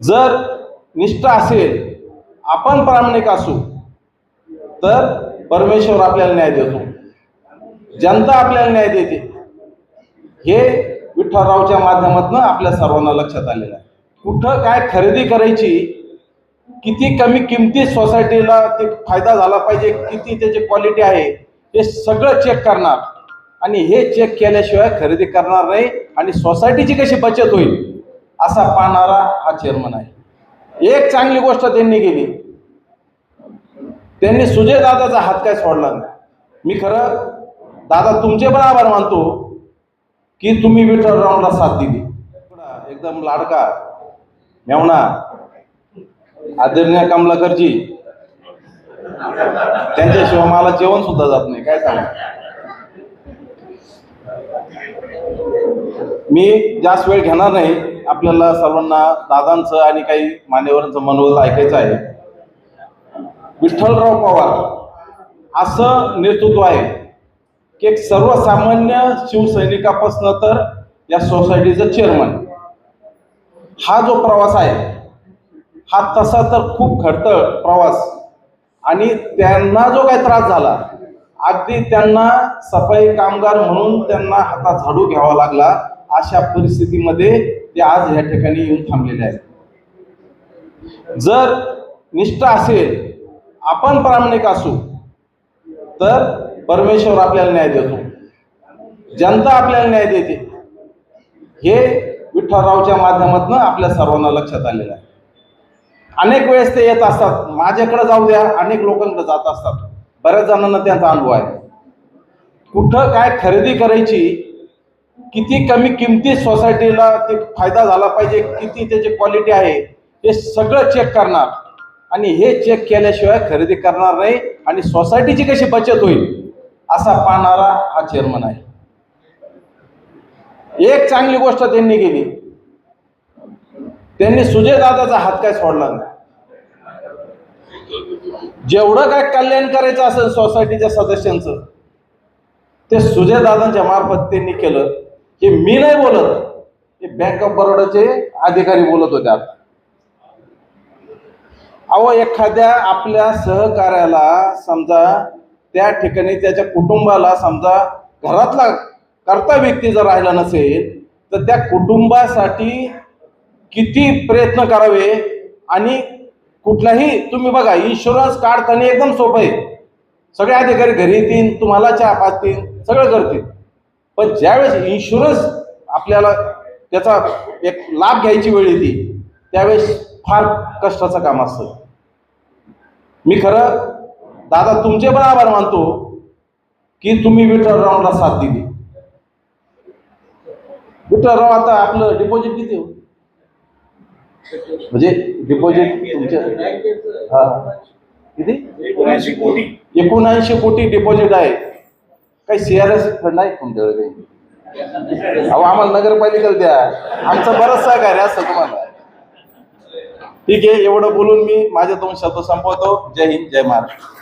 जर निष्ठा असेल आपण प्रामाणिक असू तर परमेश्वर आपल्याला न्याय देतो. जनता आपल्याला न्याय देते. हे विठ्ठलरावच्या माध्यमातून आपल्या सर्वांना लक्षात आलेलं आहे. कुठं काय खरेदी करायची किती कमी किमतीत सोसायटीला ते फायदा झाला पाहिजे किती त्याची क्वालिटी आहे हे सगळं चेक करणार. आणि हे चेक केल्याशिवाय खरेदी करणार नाही आणि सोसायटीची कशी बचत होईल? असा पाहणारा हा चेअरमन आहे. एक चांगली गोष्ट त्यांनी केली. त्यांनी सुजय दादाचा हात काय सोडला नाही. मी खरं दादा तुमचे पण आभार मानतो की तुम्ही विठ्ठल राऊंडला साथ दिली. एकदम लाडका मेवणा आदरणीय कमलाकरजी. त्यांच्याशिवाय मला जेवण सुद्धा जात नाही काय सांगा. मी जास्त वेळ घेणार नाही. आपल्याला सर्वांना दादांचं आणि काही मान्यवरांचं मनोगत ऐकायचं आहे. विठ्ठलराव पवार असं नेतृत्व आहे की एक सर्वसामान्य शिवसैनिकापासनं तर या सोसायटीचं चेअरमन हा जो प्रवास आहे हा तसा तर खूप खडतळ प्रवास. आणि त्यांना जो काही त्रास झाला अगदी त्यांना सफाई कामगार म्हणून त्यांना हातात झाडू घ्यावा लागला अशा परिस्थितीमध्ये ते आज या ठिकाणी येऊन थांबलेले आहेत. जर निष्ठा असेल आपण प्रामाणिक असू तर परमेश्वर आपल्याला न्याय देतो. जनता आपल्याला न्याय देते. हे विठ्ठलरावच्या माध्यमातून आपल्या सर्वांना लक्षात आलेलं आहे. अनेक वेळेस ते येत असतात. माझ्याकडे जाऊ द्या. अनेक लोकांकडे जात असतात. बऱ्याच जणांना त्यांचा अनुभव आहे. कुठं काय खरेदी करायची किती कमी किमतीत सोसायटीला ते फायदा झाला पाहिजे किती त्याची क्वालिटी आहे हे सगळं चेक करणार. आणि हे चेक केल्याशिवाय खरेदी करणार नाही आणि सोसायटीची कशी बचत होईल असा पाहणारा हा चेअरमन आहे. एक चांगली गोष्ट त्यांनी केली. त्यांनी सुजय दादाचा हात काय सोडला नाही. जेवढं काय कल्याण करायचं असेल सोसायटीच्या सदस्यांचं ते सुजय दादांच्या मार्फत त्यांनी केलं. हे मी नाही बोलत. हे बँक ऑफ बरोडाचे अधिकारी बोलत होते आता अहो एखाद्या आपल्या सहकार्याला समजा त्या ठिकाणी त्याच्या कुटुंबाला समजा घरातला करता व्यक्ती जर राहिला नसेल तर त्या कुटुंबासाठी किती प्रयत्न करावे आणि कुठलाही तुम्ही बघा इन्शुरन्स काढताना एकदम सोपं आहे. सगळे अधिकारी घरी येतील तुम्हाला चहा पाजतील सगळं करतील. पण ज्यावेळेस इन्शुरन्स आपल्याला त्याचा एक लाभ घ्यायची वेळ येते त्यावेळेस फार कष्टाचं काम असतं. मी खरं दादा तुमचे पण आभार मानतो की तुम्ही विठ्ठलरावला साथ दिली. विठ्ठलराव आता आपलं डिपॉझिट किती हो म्हणजे डिपॉझिट तुमच्या हा. किती? एकोणऐंशी कोटी. एकोणऐंशी कोटी डिपॉझिट आहे. काही सी आर एस फंड आहे तुमच्याकडे काही. अहो आम्हाला नगरपालिकेला द्या. आमचं बरंच सहकार्य असतं तुम्हाला. ठीक आहे एवढं बोलून मी माझ्या दोन शब्द संपवतो. जय हिंद जय महाराष्ट्र.